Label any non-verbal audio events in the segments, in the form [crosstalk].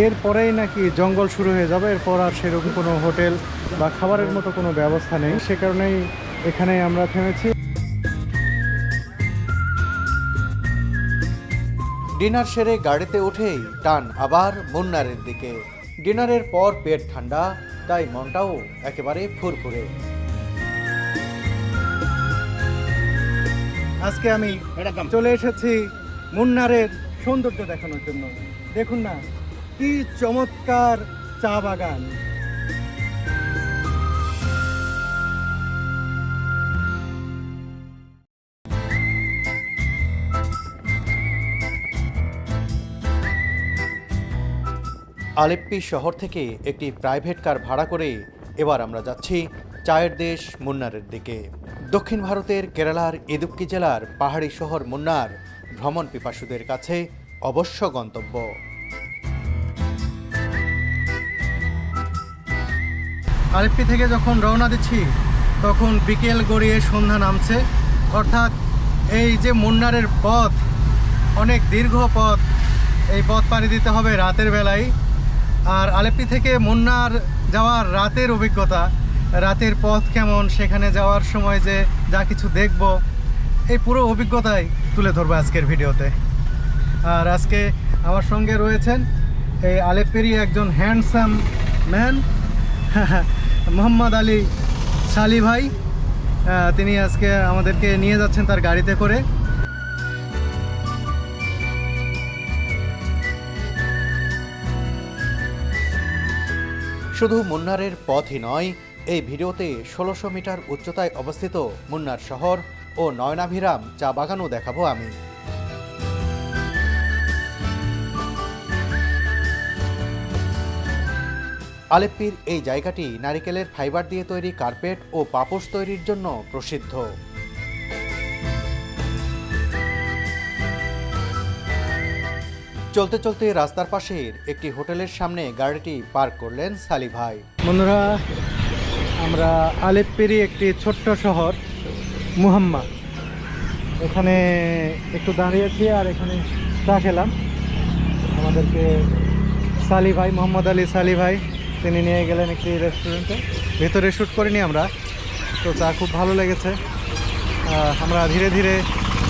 এরপরেই নাকি জঙ্গল শুরু হয়ে যাবে এরপর আর সেরকম কোনো হোটেল বা খাবারের মতো কোনো ব্যবস্থা নেই। সে কারণেই এখানে আমরা থেমেছি। ডিনার সেরে গাড়িতে উঠেই টান আবার মুন্নারের দিকে। ডিনারের পর পেট ঠান্ডা তাই মনটাও একেবারে ফুরফুরে। আজকে আমি চলে এসেছি মুন্নারের সৌন্দর্য দেখানোর জন্য। দেখুন না কি চমৎকার চা বাগান। আলেপ্পি শহর থেকে একটি প্রাইভেট কার ভাড়া করে এবার আমরা যাচ্ছি চায়ের দেশ মুন্নারের দিকে। দক্ষিণ ভারতের কেরালার ইদুক্কি জেলার পাহাড়ি শহর মুন্নার ভ্রমণ পিপাসুদের কাছে অবশ্য গন্তব্য। আলেপ্পি থেকে যখন রওনা দিচ্ছি, তখন বিকেল গড়িয়ে সন্ধ্যা নামছে। অর্থাৎ এই যে মুন্নারের পথ, অনেক দীর্ঘ পথ, এই পথ পাড়ি দিতে হবে রাতের বেলায়। আর আলেপ্পি থেকে মুন্নার যাওয়ার রাতের অভিজ্ঞতা, রাতের পথ কেমন, সেখানে যাওয়ার সময় যে যা কিছু দেখব, এই পুরো অভিজ্ঞতাই তুলে ধরবো আজকের ভিডিওতে। আর আজকে আমার সঙ্গে রয়েছেন এই আলেপ্পিরই একজন হ্যান্ডসাম ম্যান [laughs] মোহাম্মদ আলী সালি ভাই তিনি আজকে আমাদেরকে নিয়ে যাচ্ছেন তার গাড়িতে করে। শুধু মুন্নারের পথই নয়, এই ভিডিওতে ষোলোশো মিটার উচ্চতায় অবস্থিত মুন্নার শহর ও নয়নাভিরাম চা বাগানও দেখাবো আমি। আলেপ্পির এই জায়গাটি নারিকেলের ফাইবার দিয়ে তৈরি কার্পেট ও পাপোশ তৈরির জন্য প্রসিদ্ধ। চলতে চলতে রাস্তার পাশের একটি হোটেলের সামনে গাড়িটি পার্ক করলেন সালি ভাই। বন্ধুরা, আমরা আলেপ্পিরই একটি ছোট্ট শহর, মুহাম্মা। এখানে একটু দাঁড়িয়েছি আর এখানে চা খেলাম। আমাদেরকে সালি ভাই, মোহাম্মদ আলী সালি ভাই তিনি নিয়ে গেলেন একটি রেস্টুরেন্টে ভেতরে শ্যুট করিনি আমরা। তো চা খুব ভালো লেগেছে। আমরা ধীরে ধীরে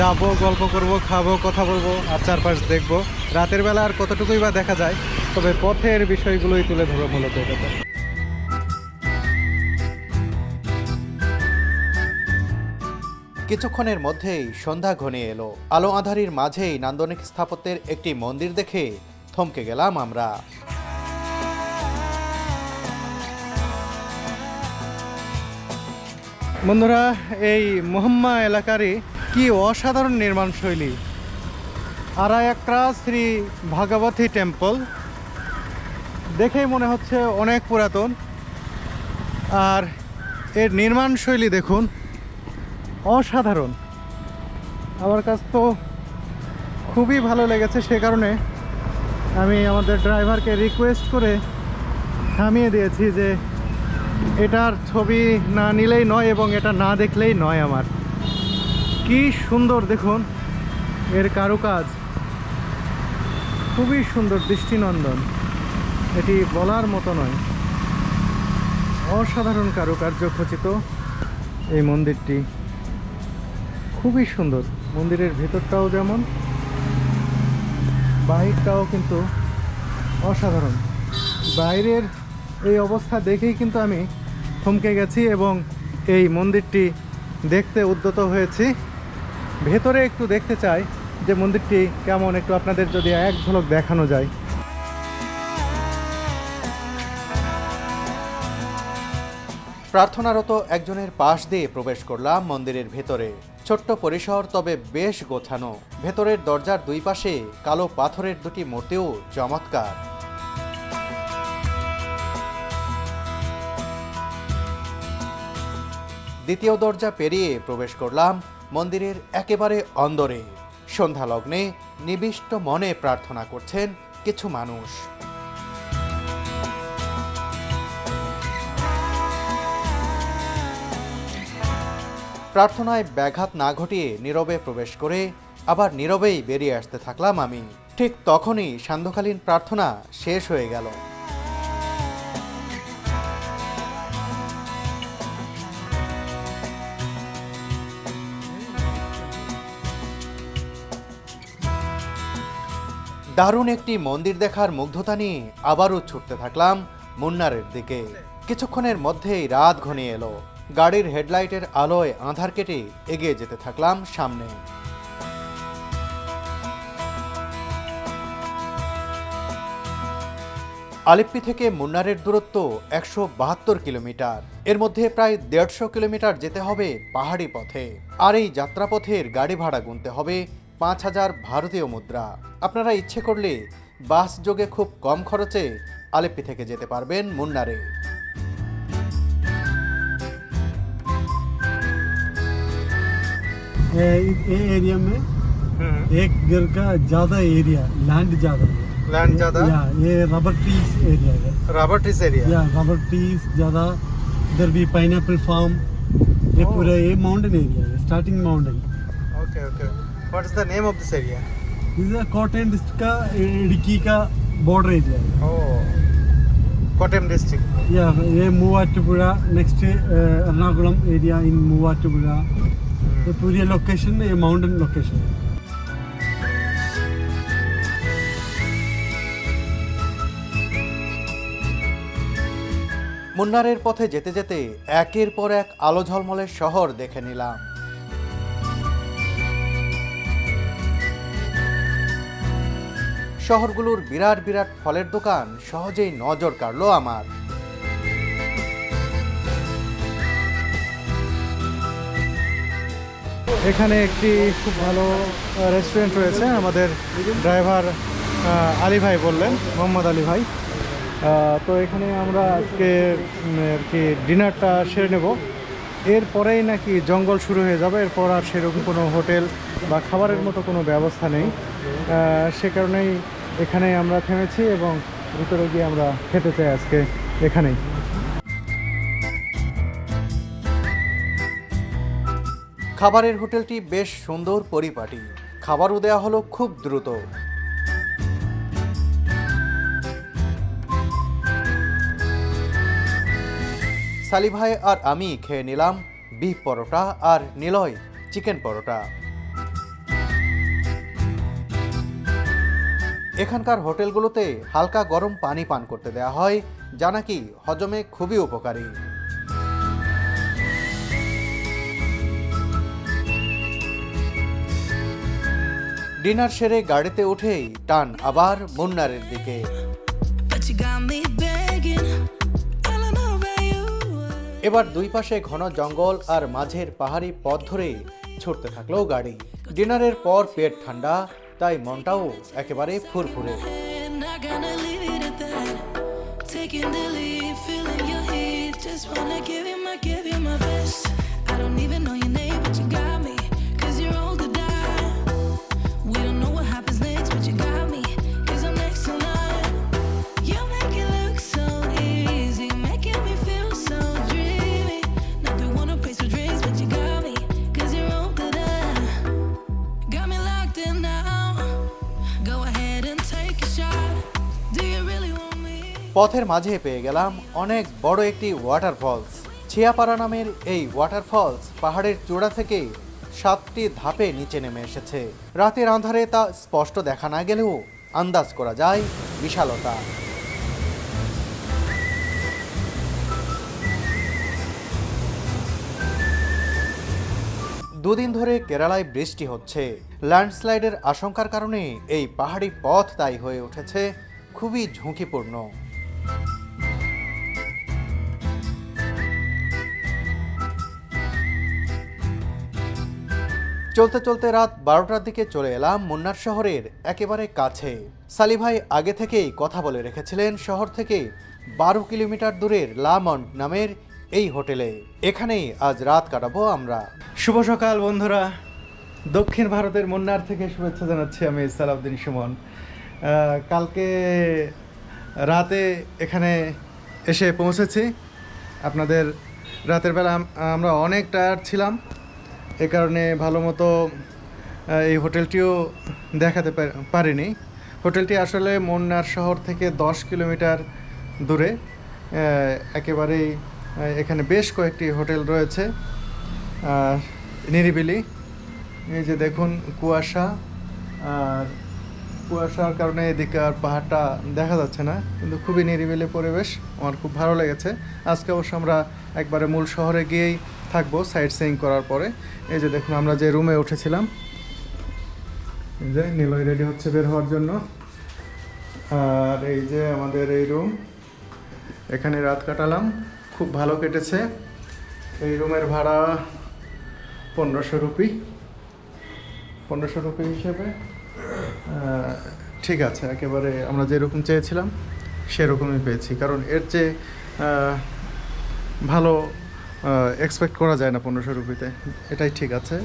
যাব, গল্প করব, খাব, কথা বলব, আর চারপাশ দেখব। রাতের বেলা আর কতটুকুই বা দেখা যায়, তবে পথের বিষয়গুলোই তুলে ধরো মূলত এটাতে। কিছুক্ষণের মধ্যেই সন্ধ্যা ঘনিয়ে এলো। আলো আধারির মাঝেই নান্দনিক স্থাপত্যের একটি মন্দির দেখে থমকে গেলাম আমরা। বন্ধুরা, এই মোহাম্মা এলাকারই কি অসাধারণ নির্মাণ শৈলী আরায়াক্রা শ্রী ভাগবতী টেম্পল। দেখেই মনে হচ্ছে অনেক পুরাতন। আর এর নির্মাণ শৈলী দেখুন, অসাধারণ। আমার কাছ তো খুবই ভালো লেগেছে, সে কারণে আমি আমাদের ড্রাইভারকে রিকোয়েস্ট করে থামিয়ে দিয়েছি যে এটার ছবি না নিলেই নয় এবং এটা না দেখলেই নয় আমার। কি সুন্দর দেখুন, এর কারুকাজ। খুবই সুন্দর দৃষ্টিনন্দন। এটি বলার মতো নয়। অসাধারণ কারুকার্য খচিত এই মন্দিরটি। খুবই সুন্দর। মন্দিরের ভেতরটাও যেমন, বাহিরটাও কিন্তু অসাধারণ। বাইরের এই অবস্থা দেখেই কিন্তু আমি থমকে গেছি এবং এই মন্দিরটি দেখতে উদ্যত হয়েছি। ভেতরে একটু দেখতে চাই যে মন্দিরটি কেমন, একটু আপনাদের যদি এক ঝলক দেখানো যায়। প্রার্থনারত একজনের পাশ দিয়ে প্রবেশ করলাম মন্দিরের ভেতরে। ছোট্ট পরিসর, তবে বেশ গোছানো। ভেতরের দরজার দুই পাশে কালো পাথরের দুটি মূর্তিও চমৎকার। দ্বিতীয় দরজা পেরিয়ে প্রবেশ করলাম মন্দিরের একেবারে অন্দরে। সন্ধ্যা লগ্নে নিবিষ্ট মনে প্রার্থনা করছেন কিছু মানুষ। প্রার্থনায় ব্যাঘাত না ঘটিয়ে নীরবে প্রবেশ করে আবার নীরবেই বেরিয়ে আসতে থাকলাম আমি। ঠিক তখনই সান্ধ্যকালীন প্রার্থনা শেষ হয়ে গেল। দারুণ একটি মন্দির দেখার মুগ্ধতা নিয়ে আবারও ছুটতে থাকলাম মুন্নারের দিকে। কিছুক্ষণের মধ্যেই রাত ঘনিয়ে এলো। গাড়ির হেডলাইটের আলোয় আধার কেটে এগিয়ে যেতে থাকলাম সামনে। আলিপ্পি থেকে মুন্নারের দূরত্ব একশো বাহাত্তর কিলোমিটার। এর মধ্যে প্রায় দেড়শো কিলোমিটার যেতে হবে পাহাড়ি পথে। আর এই যাত্রাপথের গাড়ি ভাড়া গুনতে হবে পাঁচ হাজার ভারতীয় মুদ্রা আপনারা ইচ্ছে করলে বাস যোগে খুব কম খরচে আলেপ্পি থেকে যেতে পারবেন মুন্নারে ये ये एरिया में एक घर का ज्यादा एरिया लैंड ज्यादा है लैंड ज्यादा या ये रबर ट्रीज एरिया है रबर ट्रीस एरिया या रबर ट्रीज ज्यादा इधर भी पाइनएप्पल फार्म ये Oh. पूरा ये माउंटेन एरिया है starting mountain okay okay what is the name of this area इधर कोटन डिस्ट्रिक्ट का इडुक्की का बॉर्डर एरिया है ओ कोटम डिस्ट्रिक्ट या ये Muvattupuzha next Ernakulam area in Muvattupuzha ये पूरी लोकेशन ये माउंटेन लोकेशन है মুন্নারের পথে যেতে যেতে একের পর এক আলো ঝলমলের শহর দেখে নিলাম শহরগুলোর বিরাট বিরাট ফলের দোকান সহজেই নজর কাড়লো আমার। এখানে একটি খুব ভালো রেস্টুরেন্ট রয়েছে। আমাদের ড্রাইভার আলী ভাই বললেন, মোহাম্মদ আলী ভাই। তো এখানে আমরা আজকে আর কি ডিনারটা সেরে নেব। এরপরেই নাকি জঙ্গল শুরু হয়ে যাবে। এরপর আর সেরকম কোনো হোটেল বা খাবারের মতো কোনো ব্যবস্থা নেই। সে কারণেই এখানে আমরা থেমেছি এবং ভিতরে গিয়ে আমরা খেতে চাই আজকে এখানেই। খাবারের হোটেলটি বেশ সুন্দর পরিপাটি। খাবারও দেওয়া হলো খুব দ্রুত। সালি ভাই আর আমি খেয়ে নিলাম বিফ পরোটা আর নিলয় চিকেন পরোটা। এখানকার হোটেলগুলোতে হালকা গরম পানি পান করতে দেওয়া হয় যা নাকি হজমে খুবই উপকারী। ডিনার সেরে গাড়িতে উঠেই টান আবার মুন্নারের দিকে. এবার দুই পাশে ঘন জঙ্গল আর মাঝের পাহাড়ি পথ ধরে ছুটতে থাকল গাড়ি। ডিনারের পর পেট ঠান্ডা তাই মনটাও একেবারে ফুরফুরে. Taking the lead, feeling your heat. Just wanna give you my, give you my best. I don't even পথের মাঝে পেয়ে গেলাম অনেক বড় একটি ওয়াটারফলস ছিয়াপাড়া নামের এই ওয়াটারফলস পাহাড়ের চূড়া থেকে সাতটি ধাপে নিচে নেমে এসেছে। রাতের আঁধারে তা স্পষ্ট দেখা না গেলেও আন্দাজ করা যায় বিশালতা। দুদিন ধরে কেরালায় বৃষ্টি হচ্ছে। ল্যান্ডস্লাইডের আশঙ্কার কারণে এই পাহাড়ি পথ তাই হয়ে উঠেছে, খুবই ঝুঁকিপূর্ণ। চলতে চলতে রাত বারোটার দিকে চলে এলাম মুন্নার শহরের একেবারে কাছে। সালি ভাই আগে থেকেই কথা বলে রেখেছিলেন শহর থেকে বারো কিলোমিটার দূরের লামন্ট নামের এই হোটেলে। এখানেই আজ রাত কাটাবো আমরা। শুভ সকাল বন্ধুরা। দক্ষিণ ভারতের মুন্নার থেকে শুভেচ্ছা জানাচ্ছি আমি সালাউদ্দিন সুমন। কালকে রাতে এখানে এসে পৌঁছেছি। আপনাদের রাতের বেলা আমরা অনেক টায়ার্ড ছিলাম। এ কারণে ভালো মতো এই হোটেলটিও দেখাতে পারিনি। হোটেলটি আসলে মুন্নার শহর থেকে দশ কিলোমিটার দূরে। একেবারেই এখানে বেশ কয়েকটি হোটেল রয়েছে। নিরিবিলি। এই যে দেখুন, কুয়াশা। আর কুয়াশার কারণে এদিকে আর পাহাড়টা দেখা যাচ্ছে না। কিন্তু খুবই নিরিবিলি পরিবেশ। আমার খুব ভালো লেগেছে। আজকে অবশ্য আমরা একবারে মূল শহরে গিয়েই থাকব সাইট সিইং করার পরে। এই যে দেখুন, আমরা যে রুমে উঠেছিলাম, এই যে নিলয় রেডি হচ্ছে বের হওয়ার জন্য। আর এই যে আমাদের এই রুম এখানে রাত কাটালাম, খুব ভালো কেটেছে। এই রুমের ভাড়া পনেরোশো রুপি। পনেরোশো রুপি হিসেবে ঠিক আছে, একেবারে আমরা যেরকম চেয়েছিলাম, সেরকমই পেয়েছি। কারণ এর চেয়ে ভালো এক্সপেক্ট করা যায় না পনেরোশো রুপিতে। এটাই ঠিক আছে।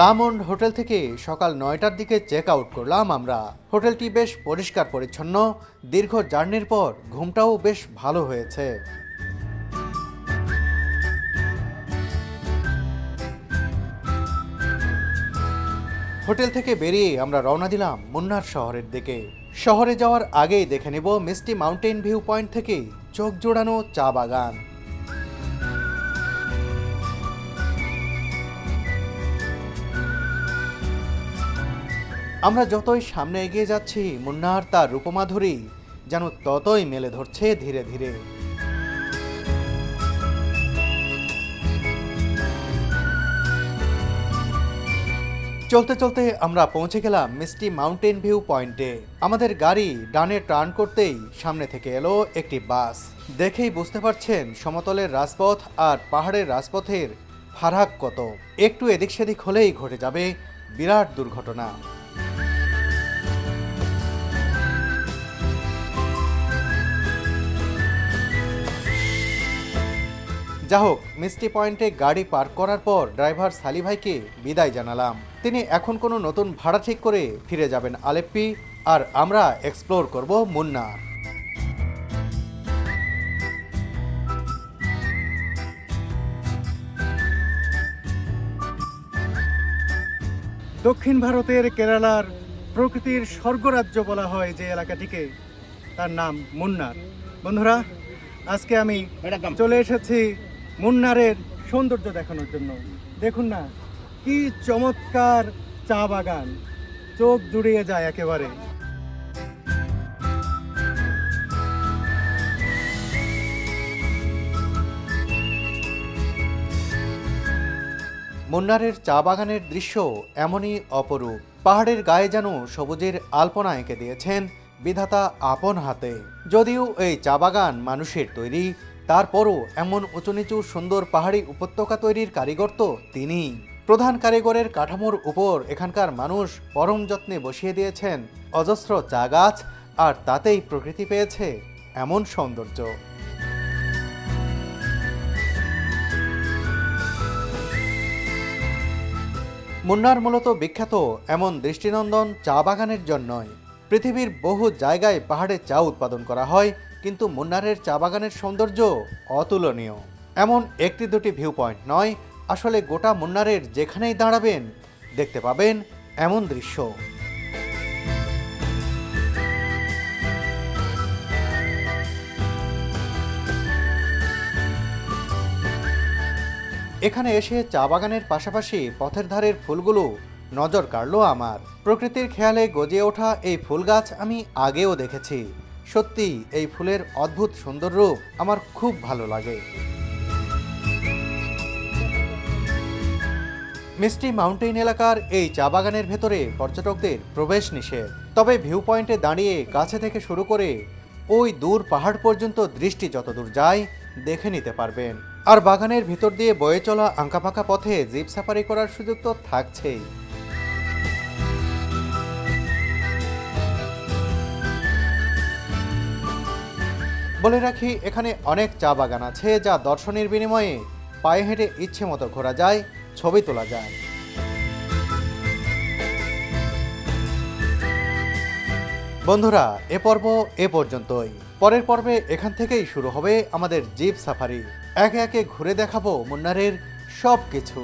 লামন্ড হোটেল থেকে সকাল নয়টার দিকে চেক আউট করলাম আমরা। হোটেলটি বেশ পরিষ্কার পরিচ্ছন্ন দীর্ঘ জার্নির পর ঘুমটাও বেশ ভালো হয়েছে। হোটেল থেকে বেরিয়ে আমরা রওনা দিলাম মুন্নার শহরের দিকে। শহরে যাওয়ার আগেই দেখে নেব মিষ্টি মাউন্টেন ভিউ পয়েন্ট থেকে চোখ জোড়ানো চা বাগান। আমরা যতই সামনে এগিয়ে যাচ্ছি মুন্নার তার রূপমাধুরী যেন ততই মেলে ধরছে ধীরে ধীরে। চলতে চলতে আমরা পৌঁছে গেলাম মিস্টি মাউন্টেন ভিউ পয়েন্টে। আমাদের গাড়ি ডানে টার্ন করতেই সামনে থেকে এলো একটি বাস। দেখেই বুঝতে পারছেন সমতলের রাজপথ আর পাহাড়ের রাজপথের ফারাক কত। একটু এদিক সেদিক হলেই ঘটে যাবে বিরাট দুর্ঘটনা। যা হোক মিষ্টি পয়েন্টে গাড়ি পার্ক করার পর ড্রাইভার সালি ভাইকে বিদায় জানালাম। তিনি এখন কোনো নতুন ভাড়া ঠিক করে ফিরে যাবেন আলেপ্পি আর আমরা এক্সপ্লোর করব মুন্নার। দক্ষিণ ভারতের কেরালার প্রকৃতির স্বর্গরাজ্য বলা হয় যে এলাকাটিকে তার নাম মুন্নার। বন্ধুরা আজকে আমি চলে এসেছি মুন্নারের সৌন্দর্য দেখানোর জন্য। দেখুন না, কি চমৎকার চা বাগান। চোখ জুড়িয়ে যায় একেবারে। মুন্নারের চা বাগানের দৃশ্য এমনই অপরূপ। পাহাড়ের গায়ে যেন সবুজের আলপনা এঁকে দিয়েছেন বিধাতা আপন হাতে। যদিও এই চা বাগান মানুষের তৈরি তারপরও এমন উঁচু নিচু সুন্দর পাহাড়ি উপত্যকা তৈরির কারিগর তো তিনিই প্রধান কারিগরের কাঠামোর উপর এখানকার মানুষ পরম যত্নে বসিয়ে দিয়েছেন। অজস্র চা গাছ, আর তাতেই প্রকৃতি পেয়েছে এমন সৌন্দর্য। মুন্নার মূলত বিখ্যাত এমন দৃষ্টিনন্দন চা বাগানের জন্যই। পৃথিবীর বহু জায়গায় পাহাড়ে চা উৎপাদন করা হয় কিন্তু মুন্নারের চা বাগানের সৌন্দর্য অতুলনীয়। এমন একটি দুটি ভিউ পয়েন্ট নয়, আসলে গোটা মুন্নারের যেখানেই দাঁড়াবেন, দেখতে পাবেন এমন দৃশ্য। এখানে এসে চা বাগানের পাশাপাশি পথের ধারের ফুলগুলো নজর কাড়লো আমার। প্রকৃতির খেয়ালে গজিয়ে ওঠা এই ফুল গাছ আমি আগেও দেখেছি। সত্যি, এই ফুলের অদ্ভুত সুন্দর রূপ আমার খুব ভালো লাগে। মিষ্টি মাউন্টেন এলাকার এই চা বাগানের ভেতরে পর্যটকদের প্রবেশ নিষেধ। তবে ভিউ পয়েন্টে দাঁড়িয়ে কাছে থেকে শুরু করে ওই দূর পাহাড় পর্যন্ত দৃষ্টি যতদূর যায়, দেখে নিতে পারবেন। আর বাগানের ভিতর দিয়ে বয়ে চলা আঁকাপাকা পথে জিপ সাফারি করার সুযোগ তো থাকছেই। বলে রাখি, এখানে অনেক চা বাগান আছে যা দর্শনের বিনিময়ে পায়ে হেঁটে ইচ্ছে মতো ঘোরা যায়, ছবি তোলা যায়। বন্ধুরা, এ পর্ব এ পর্যন্তই। পরের পর্বে এখান থেকেই শুরু হবে আমাদের জিপ সাফারি। একে একে ঘুরে দেখাবো মুন্নারের সব কিছু